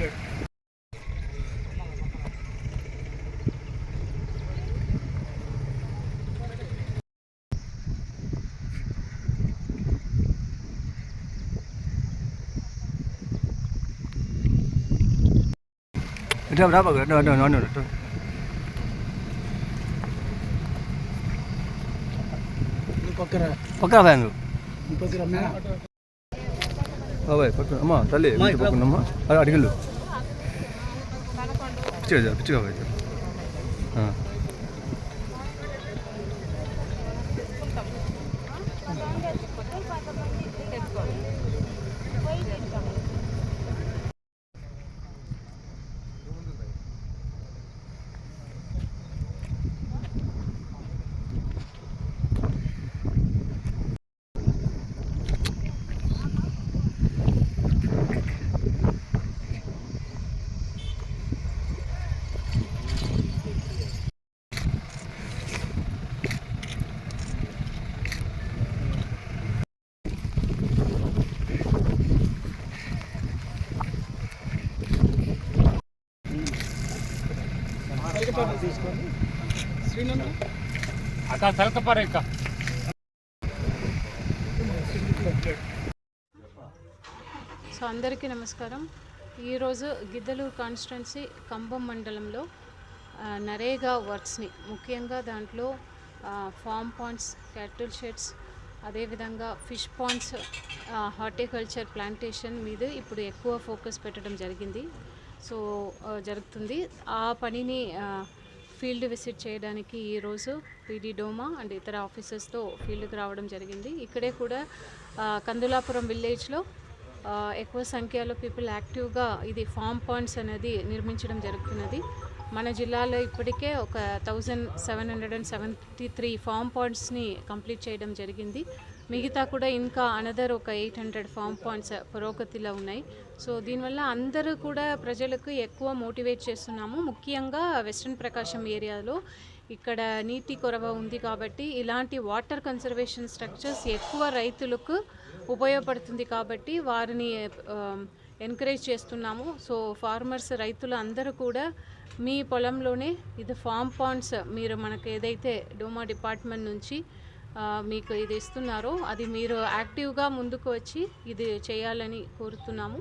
Kenapa, kenapa? No, no, no, no, no. పక్కన fan పక్కన అమ్మా తల్లి పక్కనమ్మా అడిగిల్లు 这个这个位置嗯。ఆ. తీసుకొని శ్రీనగర్ అక్క సరకపారు ఇక్క సో అందరికీ నమస్కారం. ఈరోజు గిద్దలూరు కాన్స్టిట్యున్సీ కంబం మండలంలో నరేగా వర్క్స్ని ముఖ్యంగా దాంట్లో ఫామ్ పాండ్స్ క్యాటిల్ షెడ్స్ అదేవిధంగా ఫిష్ పాండ్స్ హార్టికల్చర్ ప్లాంటేషన్ మీద ఇప్పుడు ఎక్కువ ఫోకస్ పెట్టడం జరిగింది. సో జరుగుతుంది. ఆ పనిని ఫీల్డ్ విజిట్ చేయడానికి ఈరోజు పీడీ డోమా అండ్ ఇతర ఆఫీసర్స్తో ఫీల్డ్కి రావడం జరిగింది. ఇక్కడే కూడా కందులాపురం విలేజ్లో ఎక్కువ సంఖ్యలో పీపుల్ యాక్టివ్గా ఇది ఫామ్ పాయింట్స్ అనేది నిర్మించడం జరుగుతున్నది. మన జిల్లాలో ఇప్పటికే ఒక thousand seven hundred and seventy three farm పాయింట్స్ని కంప్లీట్ చేయడం జరిగింది. మిగతా కూడా ఇంకా అనదర్ ఒక ఎయిట్ హండ్రెడ్ ఫామ్ పాయింట్స్ పురోగతిలో ఉన్నాయి. సో దీనివల్ల అందరూ కూడా ప్రజలకు ఎక్కువ మోటివేట్ చేస్తున్నాము. ముఖ్యంగా వెస్ట్రన్ ప్రకాశం ఏరియాలో ఇక్కడ నీటి కొరవ ఉంది కాబట్టి ఇలాంటి వాటర్ కన్సర్వేషన్ స్ట్రక్చర్స్ ఎక్కువ రైతులకు ఉపయోగపడుతుంది కాబట్టి వారిని um, ఎంకరేజ్ చేస్తున్నాము. సో ఫార్మర్స్ రైతులు అందరూ కూడా మీ పొలంలోనే ఇది ఫామ్ పాండ్స్ మీరు మనకు ఏదైతే డోమా డిపార్ట్మెంట్ నుంచి మీకు ఇది ఇస్తున్నారు. అది మీరు యాక్టివ్గా ముందుకు వచ్చి ఇది చేయాలని కోరుతున్నాము.